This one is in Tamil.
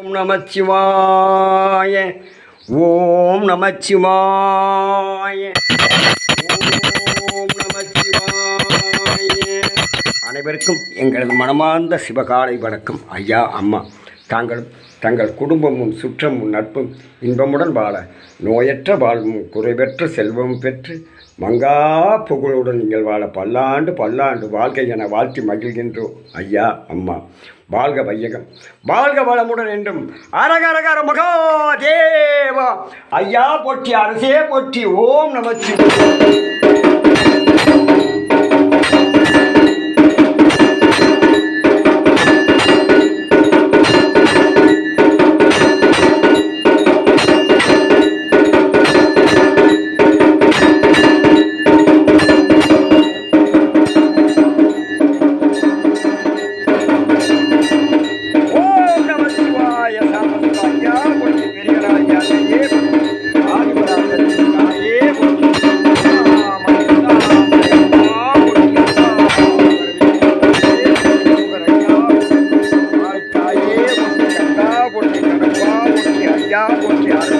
ஓம் நமச்சிவாய ஓம் நமச்சிவாய ஓம் நமச்சிவாய. அனைவருக்கும் எங்களது மனமார்ந்த சிவகாலை வணக்கம். ஐயா அம்மா தாங்களும் தங்கள் குடும்பமும் சுற்றமும் நட்பும் இன்பமுடன் வாழ. நோயற்ற வாழ்வும் குறைவற்ற செல்வமும் பெற்று மங்கா புகழுடன் நீங்கள் வாழ. பல்லாண்டு பல்லாண்டு வாழ்க்கை என வாழ்த்தி மகிழ்கின்றோம். ஐயா அம்மா வாழ்க வையகம். வாழ்க வளமுடன் என்றும் அரகரகர மகா தேவா ஐயா போற்றி அரசே போற்றி ஓம் நமச்சிவாய Ja und ja.